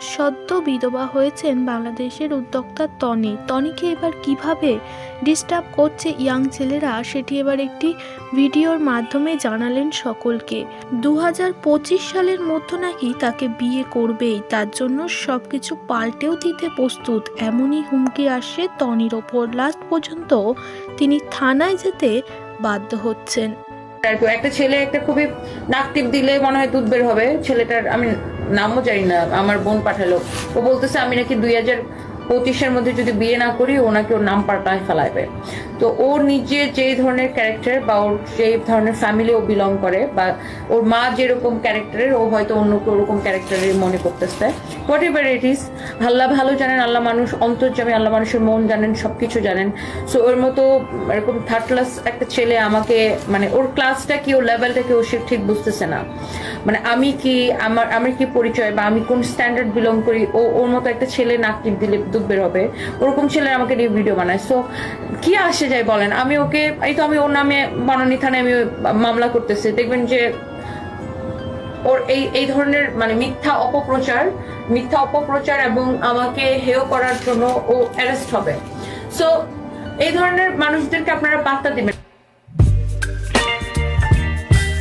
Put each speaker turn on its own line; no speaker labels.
সদ্য বিধবা হয়েছেন বাংলাদেশের উদ্যোক্তা তনি তনিকে এবার কীভাবে ডিস্টার্ব করছে ইয়াং ছেলেরা, সেটি এবার একটি ভিডিওর মাধ্যমে জানালেন সকলকে। দু সালের মধ্যে নাকি তাকে বিয়ে করবেই, তার জন্য সব কিছু পাল্টেও দিতে প্রস্তুত। এমনই হুমকি আসে তনির ওপর। লাস্ট পর্যন্ত তিনি থানায় যেতে বাধ্য হচ্ছেন।
আর একটা ছেলে একটা খুবই নাক টিপ দিলে মনে হয় দুধ বের হবে। ছেলেটার, আমি নামও জানি না, আমার বোন পাঠালো। ও বলতেছে, আমি নাকি দুই হাজার পঁচিশের মধ্যে যদি বিয়ে না করি ওনাকে ওর নাম পাল্টায় ফেলাইবে। তো ওর নিজে যে ধরনের ক্যারেক্টার বা ওর যে ধরনের ফ্যামিলি ও বিলং করে বা ওর মা যেরকম ক্যারেক্টারের ও হয়তো অন্য ওরকম ক্যারেক্টারের মনে করতেছে। হোয়াট এভার ইট ইস আল্লাহ ভালো জানেন, আল্লাহ মানুষ অন্তর অন্তর্জামী আল্লাহ মানুষের মন জানেন, সবকিছু জানেন। সো ওর মতো এরকম থার্ড ক্লাস একটা ছেলে আমাকে মানে ওর ক্লাসটা কি, ওর লেভেলটা কি, ও সে ঠিক বুঝতেছে না। মানে আমি কি, আমার আমার কি পরিচয় বা আমি কোন স্ট্যান্ডার্ড বিলং করি, ও, ওর মতো একটা ছেলে নাক দিলে দুধ বের হবে। ওরকম ছেলে আমাকে নিয়ে ভিডিও বানায়। সো কি আসে যায় বলেন? আমি ওকে, এই তো আমি ওর নামে বানানি থানায় আমি মামলা করতেছি। দেখবেন যে ওর এই এই ধরনের মানে মিথ্যা অপপ্রচার মিথ্যা অপপ্রচার এবং আমাকে হেয় করার জন্য ও অ্যারেস্ট হবে। সো এই ধরনের মানুষদেরকে আপনারা বার্তা দিবেন।